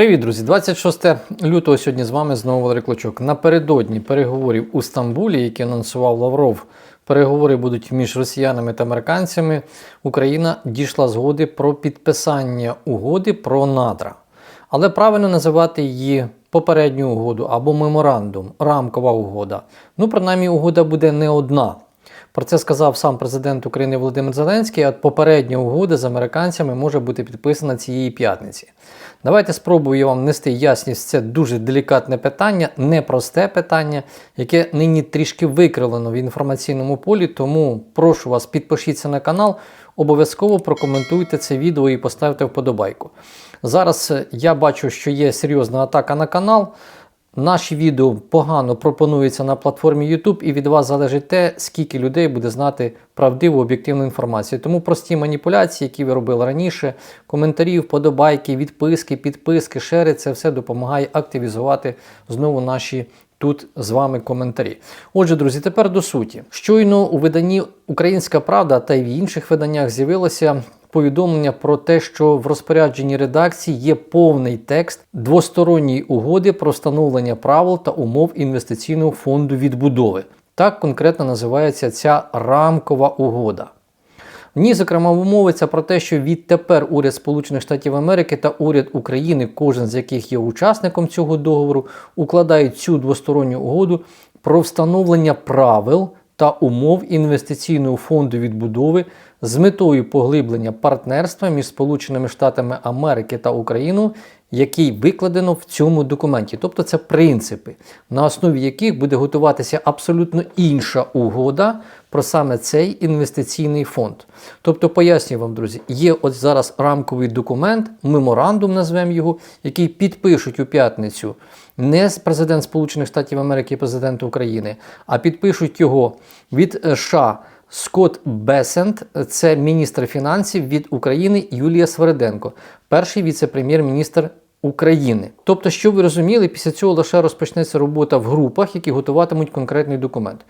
Привіт, друзі! 26 лютого сьогодні з вами знову Валерій Клочок. Напередодні переговорів у Стамбулі, які анонсував Лавров, переговори будуть між росіянами та американцями. Україна дійшла згоди про підписання угоди про надра. Але правильно називати її попередню угоду або меморандум, рамкова угода. Ну, принаймні, угода буде не одна. Про це сказав сам президент України Володимир Зеленський. А попередня угода з американцями може бути підписана цієї п'ятниці. Давайте спробую вам нести ясність. Це дуже делікатне питання, непросте питання, яке нині трішки викривлено в інформаційному полі. Тому прошу вас, підпишіться на канал, обов'язково прокоментуйте це відео і поставте вподобайку. Зараз е, я бачу, що є серйозна атака на канал. Наші відео погано пропонуються на платформі YouTube, і від вас залежить те, скільки людей буде знати правдиву об'єктивну інформацію. Тому прості маніпуляції, які ви робили раніше, коментарі, вподобайки, відписки, підписки, шери, це все допомагає активізувати знову наші. Тут з вами коментарі. Отже, друзі, тепер до суті. Щойно у виданні Українська Правда та й в інших виданнях з'явилося повідомлення про те, що в розпорядженні редакції є повний текст двосторонньої угоди про встановлення правил та умов інвестиційного фонду відбудови. Так конкретно називається ця рамкова угода. В ній, зокрема, мовиться про те, що відтепер уряд Сполучених Штатів Америки та уряд України, кожен з яких є учасником цього договору, укладають цю двосторонню угоду про встановлення правил та умов інвестиційного фонду відбудови з метою поглиблення партнерства між Сполученими Штатами Америки та Україною, який викладено в цьому документі. Тобто це принципи, на основі яких буде готуватися абсолютно інша угода про саме цей інвестиційний фонд. Тобто, пояснюю вам, друзі, є от зараз рамковий документ, меморандум, назвемо його, який підпишуть у п'ятницю не президент Сполучених Штатів Америки і президент України, а підпишуть його від США. Скотт Бесент, це міністр фінансів від України Юлія Свериденко, перший віце-прем'єр-міністр України. Тобто, що ви розуміли, після цього лише розпочнеться робота в групах, які готуватимуть конкретний документ.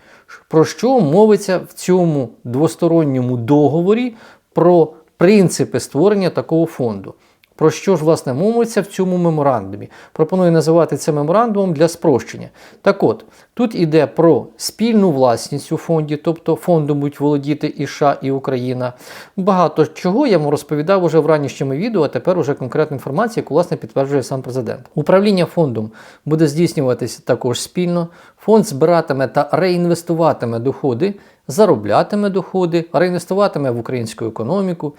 Про що мовиться в цьому двосторонньому договорі про принципи створення такого фонду? Про що ж власне мовиться в цьому меморандумі? Пропоную називати це меморандумом для спрощення. Так от, тут йде про спільну власність у фонді, тобто фондом будуть володіти і США, і Україна. Багато чого я вам розповідав уже в ранішньому відео, а тепер уже конкретна інформація, яку власне підтверджує сам президент. Управління фондом буде здійснюватися також спільно. Фонд збиратиме та реінвестуватиме доходи, зароблятиме доходи, реінвестуватиме в українську економіку.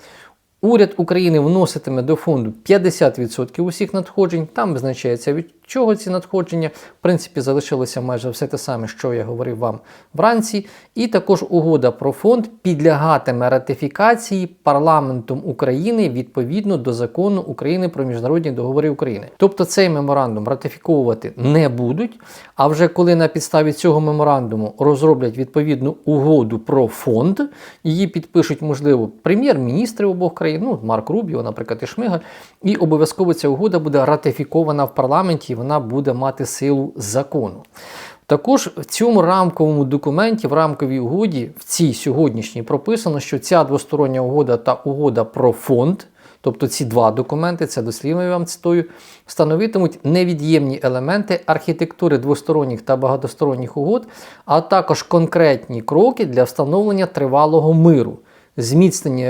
Уряд України вноситиме до фонду 50% усіх надходжень. Там визначається від чого ці надходження. В принципі, залишилося майже все те саме, що я говорив вам вранці. І також угода про фонд підлягатиме ратифікації парламентом України відповідно до закону України про міжнародні договори України. Тобто цей меморандум ратифіковувати не будуть. А вже коли на підставі цього меморандуму розроблять відповідну угоду про фонд, її підпишуть, можливо, прем'єр-міністри обох країн, ну Марк Рубіо, наприклад, і Шмигаль, і обов'язково ця угода буде ратифікована в парламенті, вона буде мати силу закону. Також в цьому рамковому документі, в рамковій угоді, в цій сьогоднішній прописано, що ця двостороння угода та угода про фонд, тобто ці два документи, це дослівно я вам цитую, становитимуть невід'ємні елементи архітектури двосторонніх та багатосторонніх угод, а також конкретні кроки для встановлення тривалого миру. Зміцнення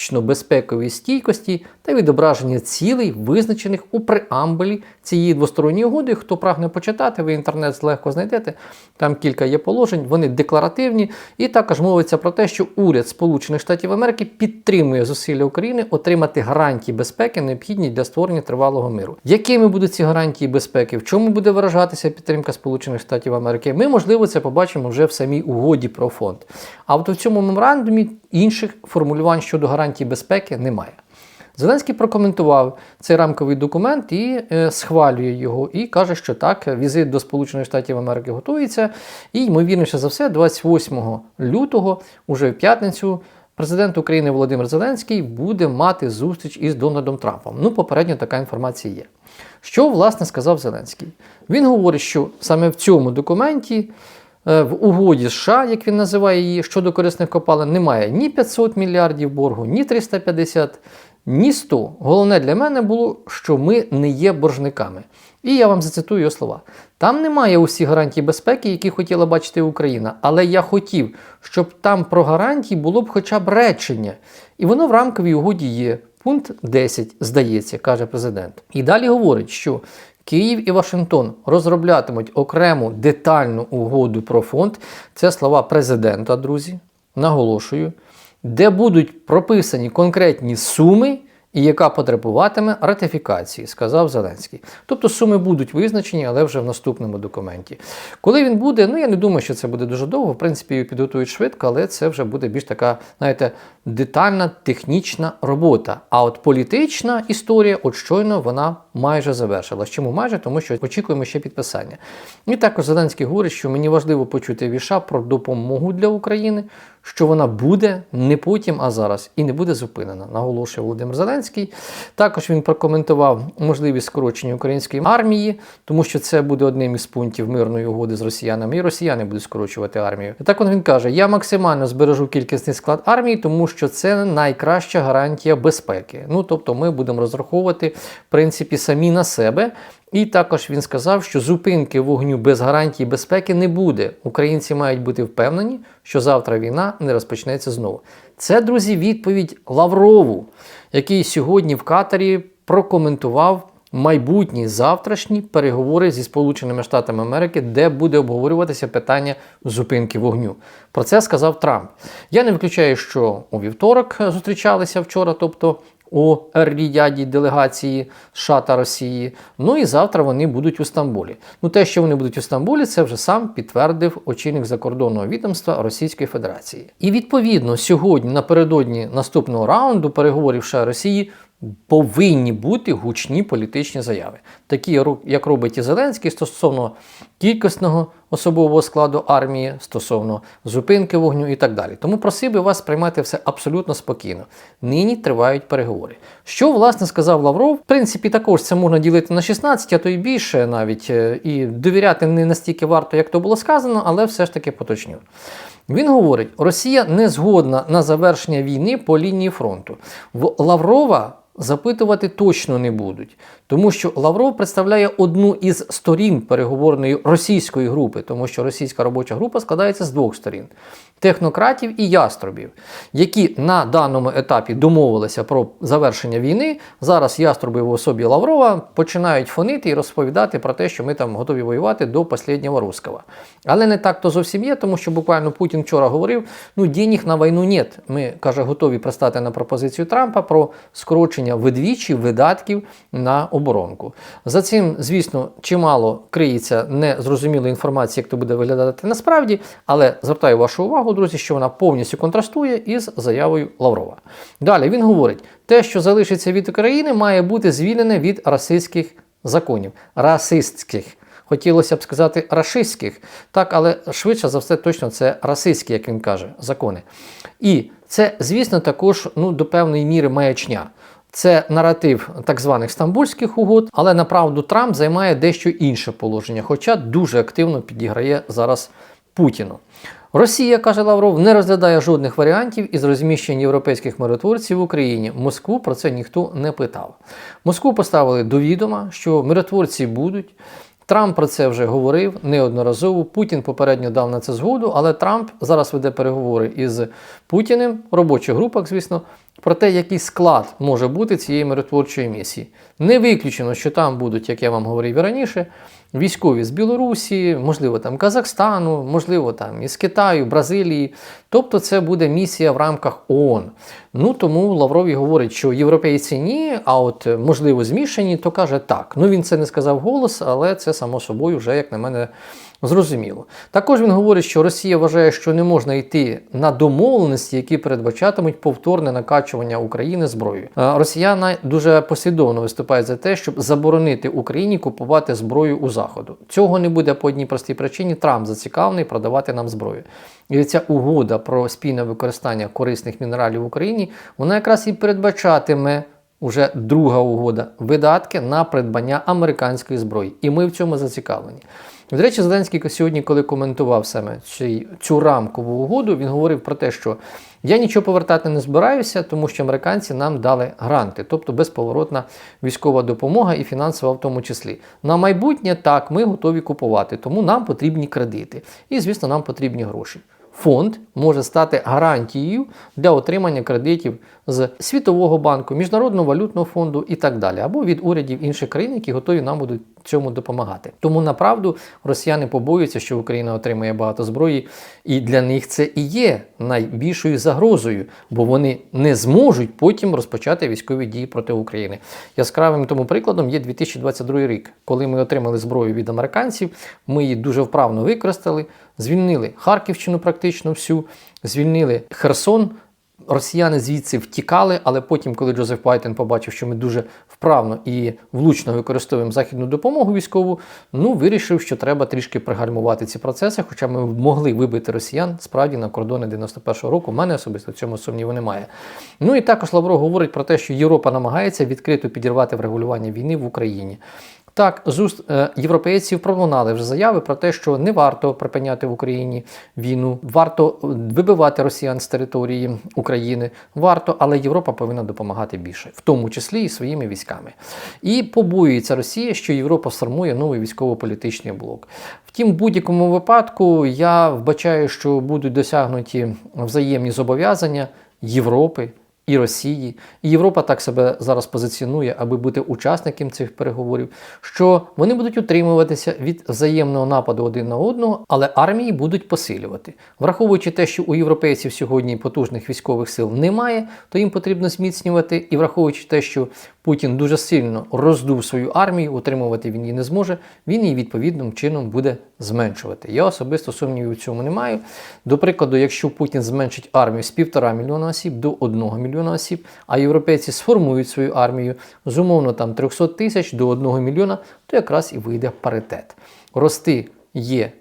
економічно-безпекової стійкості та відображення цілей, визначених у преамбулі цієї двосторонньої угоди. Хто прагне почитати, ви інтернет легко знайдете. Там кілька є положень, вони декларативні. І також мовиться про те, що уряд Сполучених Штатів Америки підтримує зусилля України отримати гарантії безпеки, необхідні для створення тривалого миру. Якими будуть ці гарантії безпеки? В чому буде виражатися підтримка Сполучених Штатів Америки? Ми, можливо, це побачимо вже в самій угоді про фонд. А от в цьому меморандумі інших формулювань щодо гарантій безпеки немає. Зеленський прокоментував цей рамковий документ і е, схвалює його, і каже, що так, візит до Сполучених Штатів Америки готується. І, ймовірніше за все, 28 лютого, уже в п'ятницю, президент України Володимир Зеленський буде мати зустріч із Дональдом Трампом. Ну, попередньо така інформація є. Що, власне, сказав Зеленський? Він говорить, що саме в цьому документі. Е, В угоді США, як він називає її, щодо корисних копалин, немає ні 500 мільярдів боргу, ні 350, ні 100. Головне для мене було, що ми не є боржниками. І я вам зацитую його слова. Там немає усіх гарантій безпеки, які хотіла бачити Україна, але я хотів, щоб там про гарантії було б хоча б речення. І воно в рамковій угоді є. Пункт 10, здається, каже президент. І далі говорить, що Київ і Вашингтон розроблятимуть окрему детальну угоду про фонд. Це слова президента, друзі. Наголошую, де будуть прописані конкретні суми і яка потребуватиме ратифікації, сказав Зеленський. Тобто суми будуть визначені, але вже в наступному документі. Коли він буде, ну я не думаю, що це буде дуже довго. В принципі, його підготують швидко, але це вже буде більш така, знаєте, детальна технічна робота. А от політична історія, от щойно вона майже завершилась. Чому майже? Тому що очікуємо ще підписання. І також Зеленський говорить, що мені важливо почути віша про допомогу для України, що вона буде не потім, а зараз, і не буде зупинена, наголошує Володимир Зеленський. Також він прокоментував можливість скорочення української армії, тому що це буде одним із пунктів мирної угоди з росіянами, і росіяни будуть скорочувати армію. І так от він каже: я максимально збережу кількісний склад армії, тому що це найкраща гарантія безпеки. Ну тобто, ми будемо розраховувати в принципі самі на себе. І також він сказав, що зупинки вогню без гарантії безпеки не буде. Українці мають бути впевнені, що завтра війна не розпочнеться знову. Це, друзі, відповідь Лаврову, який сьогодні в Катарі прокоментував майбутні завтрашні переговори зі Сполученими Штатами Америки, де буде обговорюватися питання зупинки вогню. Про це сказав Трамп. Я не виключаю, що у вівторок зустрічалися вчора, тобто у Ер-Ріяді делегації США та Росії. Ну і завтра вони будуть у Стамбулі. Ну те, що вони будуть у Стамбулі, це вже сам підтвердив очільник закордонного відомства Російської Федерації. І відповідно сьогодні, напередодні наступного раунду переговорів США Росії. Повинні бути гучні політичні заяви, такі як робить і Зеленський стосовно кількісного особового складу армії, стосовно зупинки вогню і так далі. Тому просив би вас приймати все абсолютно спокійно. Нині тривають переговори. Що власне сказав Лавров? В принципі, також це можна ділити на 16, а то й більше навіть е, і довіряти не настільки варто, як то було сказано, але все ж таки поточню. Він говорить, Росія не згодна на завершення війни по лінії фронту. В Лаврова запитувати точно не будуть, тому що Лавров представляє одну із сторін переговорної російської групи, тому що російська робоча група складається з двох сторін технократів і яструбів, які на даному етапі домовилися про завершення війни. Зараз яструби в особі Лаврова починають фонити і розповідати про те, що ми там готові воювати до останнього русского. Але не так то зовсім є, тому що буквально Путін вчора говорив: ну денег на війну нет. Ми каже, готові пристати на пропозицію Трампа про скорочення видвічі видатків на оборонку. За цим, звісно, чимало криється незрозумілої інформації, як то буде виглядати насправді, але звертаю вашу увагу, друзі, що вона повністю контрастує із заявою Лаврова. Далі він говорить, те, що залишиться від України, має бути звільнене від расистських законів. Расистських. Хотілося б сказати рашистських, так, але швидше за все, точно це расистські, як він каже, закони. І це, звісно, також ну, до певної міри маячня. Це наратив так званих стамбульських угод, але направду Трамп займає дещо інше положення, хоча дуже активно підіграє зараз Путіну. Росія, каже Лавров, не розглядає жодних варіантів із розміщення європейських миротворців в Україні. Москву про це ніхто не питав. Москву поставили до відома, що миротворці будуть. Трамп про це вже говорив неодноразово. Путін попередньо дав на це згоду, але Трамп зараз веде переговори із Путіним, в робочих групах, звісно, про те, який склад може бути цієї миротворчої місії. Не виключено, що там будуть, як я вам говорив раніше, військові з Білорусі, можливо, там Казахстану, можливо, там із Китаю, Бразилії. Тобто це буде місія в рамках ООН. Ну тому Лаврові говорить, що європейці ні, а от можливо змішані, то каже так. Ну він це не сказав голос, але це само собою вже, як на мене, зрозуміло. Також він говорить, що Росія вважає, що не можна йти на домовленості, які передбачатимуть повторне накачування України зброєю. Росіяни дуже послідовно виступають за те, щоб заборонити Україні купувати зброю у Заходу. Цього не буде по одній простій причині. Трамп зацікавлений продавати нам зброю. І ця угода про спільне використання корисних мінералів в Україні, вона якраз і передбачатиме Уже друга угода видатки на придбання американської зброї. І ми в цьому зацікавлені. До речі, Зеленський сьогодні, коли коментував саме цей- цю рамкову угоду, він говорив про те, що я нічого повертати не збираюся, тому що американці нам дали гранти, тобто безповоротна військова допомога і фінансова в тому числі. На майбутнє так, ми готові купувати, тому нам потрібні кредити. І, звісно, нам потрібні гроші. Фонд може стати гарантією для отримання кредитів з Світового банку, Міжнародного валютного фонду і так далі, або від урядів інших країн, які готові нам будуть цьому допомагати. Тому направду росіяни побоюються, що Україна отримає багато зброї, і для них це і є найбільшою загрозою, бо вони не зможуть потім розпочати військові дії проти України. Яскравим тому прикладом є 2022 рік, коли ми отримали зброю від американців. Ми її дуже вправно використали, звільнили Харківщину практично всю, звільнили Херсон. Росіяни звідси втікали, але потім, коли Джозеф Байден побачив, що ми дуже вправно і влучно використовуємо західну допомогу військову, ну вирішив, що треба трішки пригальмувати ці процеси, хоча ми могли вибити росіян справді на кордони 91-го року. У мене особисто в цьому сумніву немає. Ну і також Лавров говорить про те, що Європа намагається відкрито підірвати врегулювання війни в Україні. Так, з уст е, європейців пролунали вже заяви про те, що не варто припиняти в Україні війну, варто е, вибивати росіян з території України, варто, але Європа повинна допомагати більше, в тому числі і своїми військами. І побоюється Росія, що Європа сформує новий військово-політичний блок. Втім, в будь-якому випадку я вбачаю, що будуть досягнуті взаємні зобов'язання Європи і Росії. І Європа так себе зараз позиціонує, аби бути учасником цих переговорів, що вони будуть утримуватися від взаємного нападу один на одного, але армії будуть посилювати. Враховуючи те, що у європейців сьогодні потужних військових сил немає, то їм потрібно зміцнювати. І враховуючи те, що Путін дуже сильно роздув свою армію, утримувати він її не зможе, він її відповідним чином буде зменшувати. Я особисто сумнівів у цьому не маю. До прикладу, якщо Путін зменшить армію з півтора мільйона осіб до одного мільйона осіб, а європейці сформують свою армію з умовно там 300 тисяч до 1 мільйона, то якраз і вийде паритет. Рости є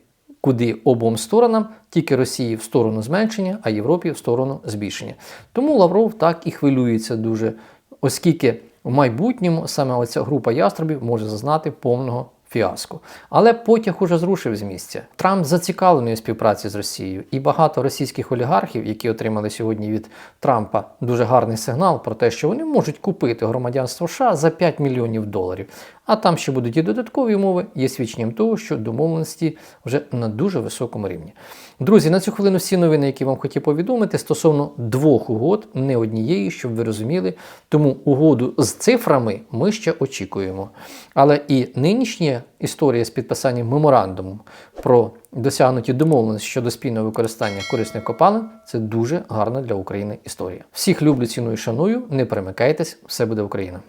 куди обом сторонам, тільки Росії в сторону зменшення, а Європі в сторону збільшення. Тому Лавров так і хвилюється дуже, оскільки в майбутньому саме оця група яструбів може зазнати повного фіаско. Але потяг уже зрушив з місця. Трамп зацікавлений у співпраці з Росією, і багато російських олігархів, які отримали сьогодні від Трампа дуже гарний сигнал про те, що вони можуть купити громадянство США за 5 мільйонів доларів. А там ще будуть і додаткові умови, є свідченням того, що домовленості вже на дуже високому рівні. Друзі, на цю хвилину всі новини, які вам хотів повідомити, стосовно двох угод, не однієї, щоб ви розуміли. Тому угоду з цифрами ми ще очікуємо. Але і нинішня історія з підписанням меморандуму про досягнуті домовленості щодо спільного використання корисних копалин це дуже гарна для України історія. Всіх люблю, ціную, шаную. Не перемикайтесь, все буде Україна.